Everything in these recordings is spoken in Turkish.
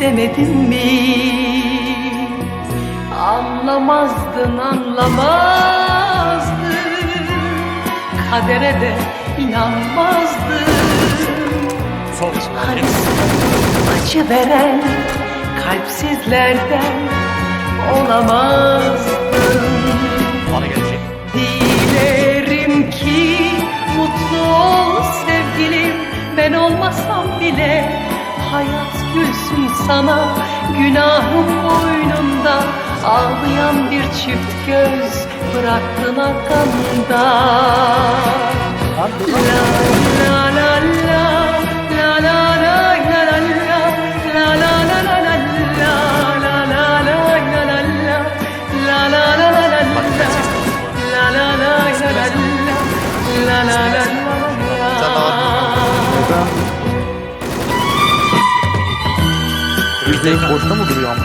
demedim mi? Anlamazdın anlamazdın. Kadere de inanmazdın. Sen acı veren kalpsizlerden olamazdın. Bana gelecek. Dilerim ki mutlu ol sevgilim. Ben olmasam bile gülsün sana Günahım boynunda ağlayan bir çift göz Bıraktın arkamda La la la la La la la la la la La la la la la la La la la la la la La la la la la la. La la la la la Yüzdelik boşta mı duruyor ama?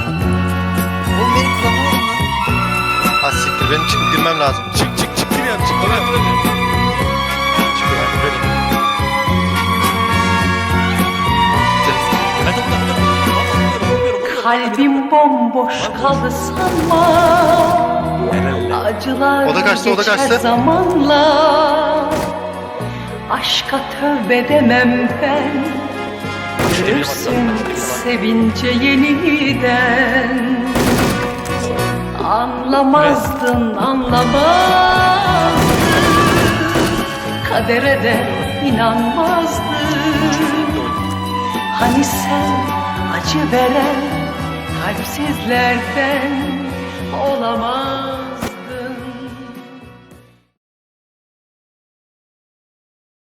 Oğlum beni kullanamam lan. Ha siktir benim çıkıp girmem lazım. Çık çık çık giriyorum çık giriyorum. Çıkıyorum böyle. Kalbim bomboş kaldı sanma Acılar O da kaçtı, o da geçer kaçtı. zamanla Aşka tövbe demem ben Görürsün sevince yeniden. Anlamazdın anlamazdın. Kadere de inanmazdın. Hani sen acı veren kalpsizlerden olamaz